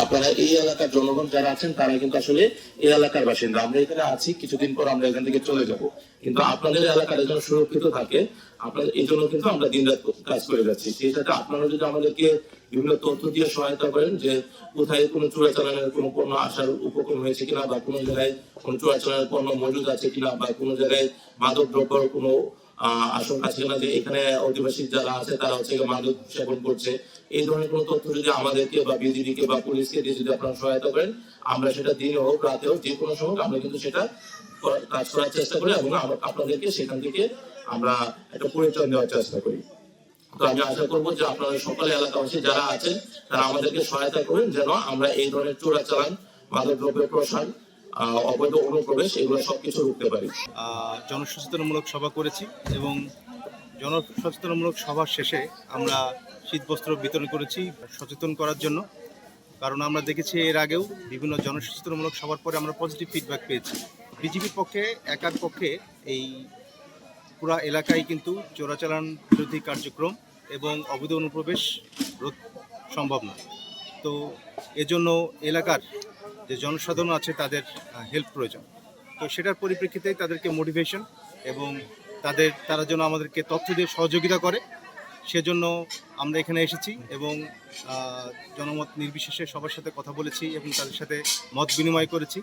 আপনারা এই এলাকার জনগণ যারা আছেন, তারা কিন্তু আসলে এই এলাকার বাসিন্দা। আমরা এখানে আছি, কিছুদিন পর আমরা এখান থেকে চলে যাব। কিন্তু আপনাদের এলাকার যেন সুরক্ষিত থাকে, আপনাদের এই জন্য কিন্তু আমরা দিন রাত কাজ করে যাচ্ছি। সেই সাথে আপনারা যদি আমাদেরকে বিভিন্ন তথ্য দিয়ে সহায়তা করেন যে কোথায় কোনো চোরাচালানের কোনো পণ্য আসার উপক্রম হয়েছে কিনা, বা কোনো জায়গায় কোনো চোরাচালানের পণ্য মজুদ আছে কিনা, বা কোনো জায়গায় মাদক দ্রব্যের কোনো আশঙ্কা কিনা যে এখানে অধিবাসী যারা আছে, তারা হচ্ছে মাদক সেবন করছে। এই ধরনের কোনো তথ্য যদি আমাদেরকে বা বিজিবিকে বা পুলিশকে দিয়ে যদি আপনারা সহায়তা করেন, আমরা সেটা দিনে হোক, রাতে হোক, যে কোনো সময় আমরা কিন্তু সেটা কাজ করার চেষ্টা করি এবং আপনাদেরকে সেখান থেকে আমরা একটা পরিচয় দেওয়ার চেষ্টা করি। তো আমি আশা করব যে আপনারা সকলে এলাকাবাসী যারা আছেন, তারা আমাদেরকে সহায়তা করেন যেন আমরা এই ধরনের চোরাচালান মাদক দ্রব্যের প্রসার অবৈধ অনুপ্রবেশ, এগুলো সবকিছু রুখতে পারি। জনসচেতনমূলক সভা করেছি এবং জনসচেতনমূলক সভা শেষে আমরা শীতবস্ত্র বিতরণ করেছি সচেতন করার জন্য। কারণ আমরা দেখেছি এর আগেও বিভিন্ন জনসচেতনমূলক সভার পরে আমরা পজিটিভ ফিডব্যাক পেয়েছি। বিজেপির পক্ষে, একার পক্ষে এই পুরা এলাকায় কিন্তু চোরাচালান বিরোধী কার্যক্রম এবং অবৈধ অনুপ্রবেশ রোধ সম্ভব নয়। তো এজন্য এলাকার যে জনসাধারণ আছে তাদের হেল্প প্রয়োজন। তো সেটার পরিপ্রেক্ষিতে তাদেরকে মোটিভেশন এবং তাদের, তারা যেন আমাদেরকে তথ্য দিয়ে সহযোগিতা করে, সেজন্য আমরা এখানে এসেছি এবং জনমত নির্বিশেষে সবার সাথে কথা বলেছি এবং তাদের সাথে মত বিনিময় করেছি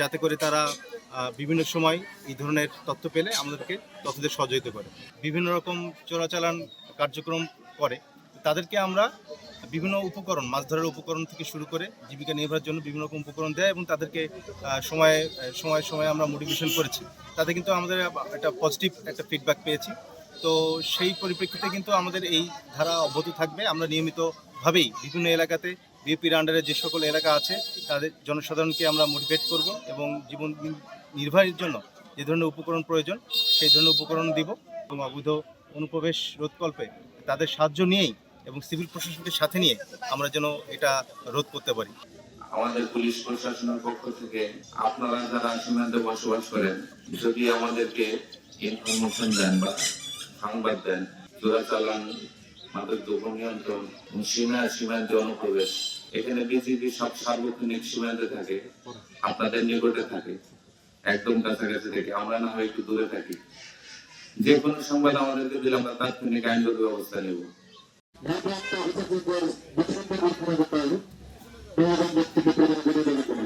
যাতে করে তারা বিভিন্ন সময় এই ধরনের তথ্য পেলে আমাদেরকে তথ্য দিয়ে সহযোগিতা করে। বিভিন্ন রকম চোরাচালান কার্যক্রম করে। তাদেরকে আমরা বিভিন্ন উপকরণ, মাছ ধরার উপকরণ থেকে শুরু করে জীবিকা নির্বাহের জন্য বিভিন্ন রকম উপকরণ দেয় এবং তাদেরকে সময়ে, সময়, সময়ে আমরা মোটিভেশন করেছি। তাতে কিন্তু আমাদের একটা পজিটিভ একটা ফিডব্যাক পেয়েছি। তো সেই পরিপ্রেক্ষিতে কিন্তু আমাদের এই ধারা অব্যাহত থাকবে। আমরা নিয়মিতভাবেই বিভিন্ন এলাকাতে বিএপির আন্ডারে যে সকল এলাকা আছে, তাদের জনসাধারণকে আমরা মোটিভেট করব এবং জীবন নির্বাহের জন্য যে ধরনের উপকরণ প্রয়োজন, সেই ধরনের উপকরণ দিব এবং অবৈধ অনুপ্রবেশ রোধকল্পে তাদের সাহায্য নিয়েই এবং সিভিল প্রশাসনকে সাথে নিয়ে আমরা যেন এটা রোধ করতে পারি। আমাদের পুলিশ প্রশাসনের পক্ষ থেকে আপনারা যারা সীমান্তে বসবাস করেন, যদি আমাদেরকে ইনফরমেশন দেন বা সংবাদ দেন চোরাচালান মাদক দ্রব্য নিয়ন্ত্রণ, সীমা, সীমান্তে অনুপ্রবেশ, এখানে বিজিবি সব সার্বক্ষণিক সীমান্তে থাকে, আপনাদের নিকটে থাকে, একদম কাছাকাছি থেকে, আমরা না হয় একটু দূরে থাকি। যে কোনো সংবাদ আমাদেরকে দিলে আমরা তাৎক্ষণিক আইনগত ব্যবস্থা নেব। বিভ্রান্ত হতে পূর্বের বিসম্বর পূর্ণতায় বহুজন ব্যক্তিকে প্রদান করে দেবে কোনো